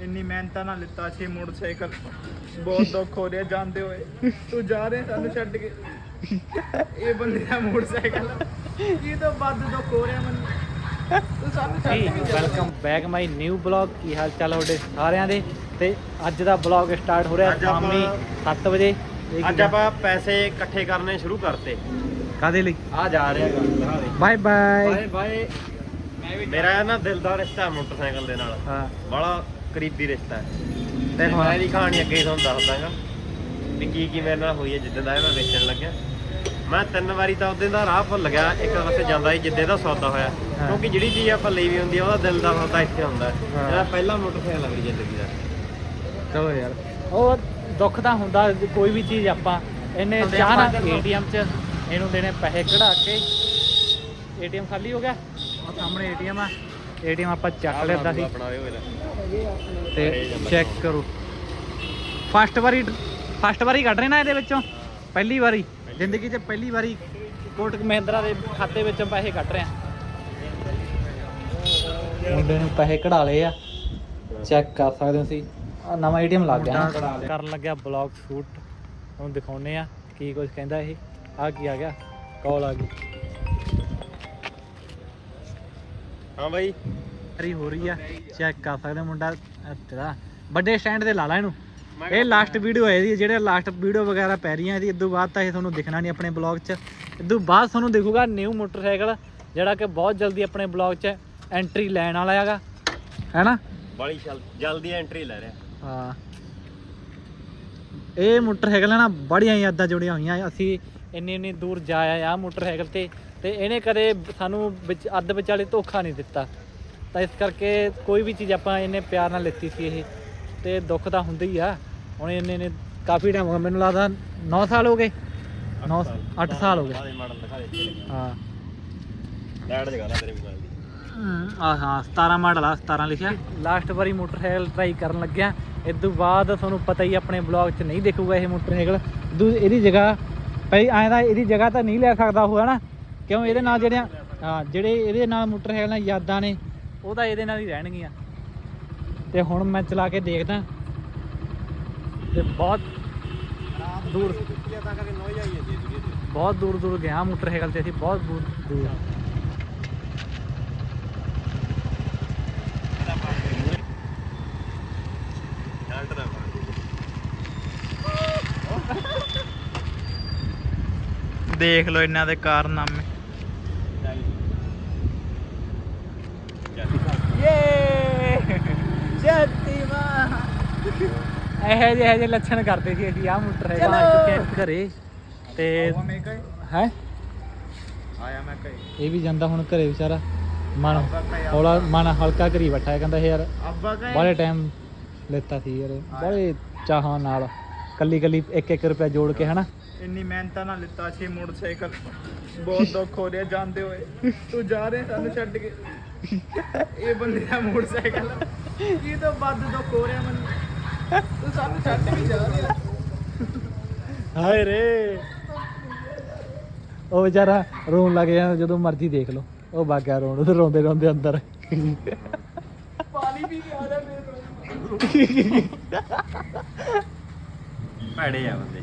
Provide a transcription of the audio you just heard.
ਇੰਨੀ ਮਿਹਨਤਾਂ ਨਾਲ ਲਿੱਤਾ ਛੇ ਮੋਟਰਸਾਈਕਲ। ਬਹੁਤ ਦੁੱਖ ਹੋ ਰਿਹਾ ਜਾਂਦੇ ਹੋਏ। ਤੂੰ ਜਾ ਰਿਹਾ ਸਾਨੂੰ ਛੱਡ ਕੇ। ਇਹ ਬੰਦੇ ਦਾ ਮੋਟਰਸਾਈਕਲ ਕੀ ਤੋਂ ਵੱਧ ਦੁੱਖ ਹੋ ਰਿਹਾ ਮੈਨੂੰ। ਤੂੰ ਸਾਨੂੰ ਛੱਡ ਜੀ welcome back my new blog ਕੀ ਹਾਲ ਚਾਲ ਤੁਹਾਡੇ ਸਾਰਿਆਂ ਦੇ? ਤੇ ਅੱਜ ਦਾ ਬਲੌਗ ਸਟਾਰਟ ਹੋ ਰਿਹਾ ਅੱਜ ਆਪਾਂ- ਸ਼ਾਮੀ 7 ਵਜੇ। ਇਹ ਅੱਜ ਆਪਾਂ ਪੈਸੇ ਇਕੱਠੇ ਕਰਨੇ ਸ਼ੁਰੂ ਕਰਤੇ। ਕਾਦੇ ਲਈ? ਆ ਜਾ ਰਿਹਾ। ਗਾ ਬਾਏ ਬਾਏ ਬਾਏ ਬਾਏ ਮੇਰਾ ਨਾ ਦਿਲ ਦਾ ਰਿਸ਼ਤਾ ਹੈ ਮੋਟਰਸਾਈਕਲ ਦੇ ਨਾਲ। ਹਾਂ। ਬੜਾ ਕਰੀਬੀ ਰਿਸ਼ਤਾ ਹੈ। ਤੇ ਮੈਂ ਇਹਦੀ ਕਹਾਣੀ ਅੱਗੇ ਤੁਹਾਨੂੰ ਦੱਸਦਾਗਾ ਵੀ ਕੀ ਕੀ ਮੇਰੇ ਨਾਲ ਹੋਈ ਹੈ ਜਿੱਦਾਂ ਦਾ ਇਹ ਮੈਂ ਵੇਚਣ ਲੱਗਿਆ। ਮੈਂ ਤਿੰਨ ਵਾਰੀ ਤਾਂ ਉਹਦੇ ਦਾ ਰਾਹ ਭੁੱਲ ਗਿਆ ਇੱਕ ਪਾਸੇ ਜਾਂਦਾ ਸੀ ਜਿੱਦੇ ਦਾ ਸੌਦਾ ਹੋਇਆ। ਕਿਉਂਕਿ ਜਿਹੜੀ ਚੀਜ਼ ਆਪਾਂ ਲਈ ਵੀ ਹੁੰਦੀ ਆ ਉਹਦਾ ਦਿਲ ਦਾ ਸੌਦਾ ਇੱਥੇ ਹੁੰਦਾ। ਮੇਰਾ ਪਹਿਲਾ ਮੋਟਰਸਾਈਕਲ ਆ ਮੇਰੀ ਜ਼ਿੰਦਗੀ ਦਾ। ਚਲੋ ਯਾਰ। ਉਹ ਦੁੱਖ ਤਾਂ ਹੁੰਦਾ ਕੋਈ ਵੀ ਚੀਜ਼ ਆਪਾਂ ਇਹਨੇ ਜਦੋਂ- ਏਟੀਐਮ 'ਚ ਇਹਨੂੰ ਦੇਣੇ ਪੈਸੇ ਕਢਾ ਕੇ। ਏਟੀਐਮ ਖਾਲੀ ਹੋ ਗਿਆ। ਉਹ ਸਾਹਮਣੇ ਏਟੀਐਮ ਆ। ਏਟੀਐਮ ਆਪਾਂ ਚੱਕ ਲਿਆ ਸੀ। ਆਪਣਾ ਇਹ ਹੋਇਆ ਤੇ ਇਹ ਜਾਂਦਾ ਚੈੱਕ ਕਰੋ। ਫਸਟ ਵਾਰੀ ਫਸਟ ਵਾਰੀ ਕੱਢ ਰਹੇ ਨਾ ਇਹਦੇ ਵਿੱਚੋਂ? ਪਹਿਲੀ ਵਾਰੀ। ਜ਼ਿੰਦਗੀ 'ਚ ਪਹਿਲੀ ਵਾਰੀ ਕੋਟਕ ਮਹਿੰਦਰਾ ਦੇ ਖਾਤੇ ਵਿੱਚੋਂ ਪੈਸੇ ਕੱਢ ਰਹੇ ਆ। ਮੁੰਡੇ ਨੇ ਪੈਸੇ ਕਢਾ ਲਏ ਆ। ਚੈੱਕ ਕਰ ਸਕਦੇ ਹੋ ਤੁਸੀਂ। ਆ ਨਵਾਂ ਏਟੀਐਮ ਲੱਗ ਗਿਆ। ਕਰਨ ਲੱਗਿਆ ਬਲੌਗ ਸ਼ੂਟ। ਤੁਹਾਨੂੰ ਦਿਖਾਉਨੇ ਆ ਕੀ ਕੁਝ ਕਹਿੰਦਾ ਇਹ। ਆ ਕੀ ਆ ਗਿਆ? ਕਾਲ ਆ ਗਈ। ਹਾਂ ਬਾਈ। ਤਿਆਰੀ ਹੋ ਰਹੀ ਆ ਚੈੱਕ ਕਰ ਸਕਦੇ ਮੁੰਡਾ ਅਹ ਤੇਰਾ। ਵੱਡੇ ਸਟੈਂਡ ਤੇ ਲਾ ਲਾ ਇਹਨੂੰ। ਇਹ ਲਾਸਟ ਵੀਡੀਓ ਹੈ ਇਹਦੀ ਜਿਹੜੇ ਲਾਸਟ ਵੀਡੀਓ ਵਗੈਰਾ ਪੈ ਰਹੀਆਂ ਇਹਦੀ ਇਦੋਂ ਬਾਅਦ ਤਾਂ ਇਹ ਤੁਹਾਨੂੰ ਦਿਖਣਾ ਨਹੀਂ ਆਪਣੇ ਬਲੌਗ 'ਚ। ਇਦੋਂ ਬਾਅਦ ਤੁਹਾਨੂੰ ਦਿਖੂਗਾ ਨਿਊ ਮੋਟਰਸਾਈਕਲ ਜਿਹੜਾ ਕਿ ਬਹੁਤ ਜਲਦੀ ਆਪਣੇ ਬਲੌਗ 'ਚ ਐਂਟਰੀ ਲੈਣ ਵਾਲਾ ਹੈਗਾ। ਹੈਨਾ? ਬੜੀ ਜਲ- ਜਲਦੀ ਐਂਟਰੀ ਲੈ ਰਿਹਾ। ਹਾਂ। ਇਹ ਮੋਟਰਸਾਈਕਲ ਨਾਲ ਬੜੀਆਂ ਯਾਦਾਂ ਜੁੜੀਆਂ ਹੋਈਆਂ। ਅਸੀਂ ਇੰਨੀ ਇੰਨੀ ਦੂਰ ਜਾਇਆ ਆ ਮੋਟਰਸਾਈਕਲ ਤੇ। ਤੇ ਇਹਨੇ ਕਦੇ ਸਾਨੂੰ ਵਿੱਚ ਅੱਧ ਵਿਚਾਲੇ ਧੋਖਾ ਨਹੀਂ ਦਿੱਤਾ। ਤਾਂ ਇਸ ਕਰਕੇ ਕੋਈ ਵੀ ਚੀਜ਼ ਆਪਾਂ ਇਹਨੇ ਪਿਆਰ ਨਾਲ ਲਿੱਤੀ ਸੀ ਇਹ ਤੇ ਦੁੱਖ ਤਾਂ ਹੁੰਦਾ ਹੀ ਆ। ਹੁਣ ਇਹਨੇ ਨੇ ਕਾਫੀ ਟਾਈਮ ਹੋ ਗਿਆ ਮੈਨੂੰ ਲੱਗਦਾ 9 ਸਾਲ ਹੋ ਗਏ। 9 8 ਸਾਲ। ਹੋ ਗਏ। ਹਾਂ। ਲੈਟ ਜਗਾ ਲੈ ਤੇਰੇ ਮੋਬਾਈਲ ਦੀ। ਆ ਹਾਂ 17 ਮਾਡਲ ਆ 17 ਲਿਖਿਆ। ਲਾਸਟ ਵਾਰੀ ਮੋਟਰਸਾਈਕਲ ਟਰਾਈ ਕਰਨ ਲੱਗਿਆ। ਇਸ ਤੋਂ ਬਾਅਦ ਤੁਹਾਨੂੰ ਪਤਾ ਹੀ ਆਪਣੇ ਬਲੌਗ 'ਚ ਨਹੀਂ ਦੇਖੂਗਾ ਇਹ ਮੋਟਰਸਾਈਕਲ ਇਹਦੀ ਜਗ੍ਹਾ ਪਈ ਐਂ ਦਾ ਇਹਦੀ ਜਗ੍ਹਾ ਤਾਂ ਨਹੀਂ ਲੈ ਸਕਦਾ ਉਹ ਹਨਾ? ਕਿਉਂ? ਇਹਦੇ ਨਾਲ ਜਿਹੜੀਆਂ, ਹਾਂ, ਜਿਹੜੇ ਇਹਦੇ ਨਾਲ ਮੋਟਰਸਾਈਕਲ ਨਾਲ ਯਾਦਾਂ ਨੇ, ਉਹ ਤਾਂ ਇਹਦੇ ਨਾਲ ਹੀ ਰਹਿਣਗੀਆਂ। ਤੇ ਹੁਣ ਮੈਂ ਚਲਾ ਕੇ ਦੇਖਦਾ। ਤੇ ਬਹੁਤ ਦੂਰ ਬਹੁਤ ਦੂਰ ਦੂਰ ਗਿਆ ਮੋਟਰਸਾਈਕਲ ਤੇ ਅਸੀਂ, ਬਹੁਤ ਦੂਰ ਦੂਰ। ਦੇਖ ਲਓ ਇਹਨਾਂ ਦੇ ਕਾਰਨਾਮੇ। ਏ ਸ਼ਕਤੀਮਾਨ ਇਹੋ ਜਿਹੇ ਇਹੋ ਜਿਹੇ ਲੱਛਣ ਕਰਦੇ ਸੀ ਅਸੀਂ ਆ ਮੋਟਰਸਾਈਕਲ ਆ ਚੁੱਕੇ ਹਾਂ ਘਰੇ ਤੇ ਹੈ? ਆਇਆ ਮੈਂ ਕਹੇ ਇਹ ਵੀ ਜਾਂਦਾ ਹੁਣ ਘਰੇ ਵਿਚਾਰਾ। ਮਨ ਹੌਲਾ ਮਨ ਹਲਕਾ ਕਰੀ ਬੈਠਾ ਹੈ ਕਹਿੰਦਾ ਯਾਰ ਅੱਬਾ ਕਹੇ ਬਾਲੇ ਟਾਈਮ ਲੈਤਾ ਸੀ ਯਾਰ। ਬੜੇ ਚਾਹਾਂ ਨਾਲ। ਕੱਲੀ ਕੱਲੀ ਇੱਕ ਇੱਕ ਰੁਪਿਆ ਜੋੜ ਕੇ ਹਨਾ? ਇੰਨੀ ਮਿਹਨਤਾਂ ਨਾਲ ਲਿੱਤਾ ਛੇ ਮੋਟਰਸਾਈਕਲ। ਬਹੁਤ ਦੁੱਖ ਹੋ ਰਿਹਾ ਜਾਂਦੇ ਹੋਏ। ਤੂੰ ਜਾ ਰਿਹਾ ਸਾਨੂੰ ਛੱਡ ਕੇ। ਇਹ ਬੰਦੇ ਦਾ ਮੋਟਰਸਾਈਕਲ ਕੀ ਤੋਂ ਵੱਧ ਦੁੱਖ ਹੋ ਰਿਹਾ ਮੈਨੂੰ। ਤੂੰ ਸਾਨੂੰ ਛੱਡ ਕੇ ਜਾ ਰਿਹਾ। ਹਾਏ ਰੇ। ਉਹ ਵਿਚਾਰਾ ਰੋਣ ਲੱਗ ਜਾਂਦਾ ਜਦੋਂ ਮਰਜ਼ੀ ਦੇਖ ਲਓ। ਉਹ ਬਾਗਿਆ ਰੋਣ ਉਹ ਰੋਂਦੇ ਰੋਂਦੇ ਅੰਦਰ। ਪਾਣੀ ਪੀ ਕੇ ਆ ਜਾ ਮੇਰੇ ਭੈੜੇ ਆ ਬੰਦੇ।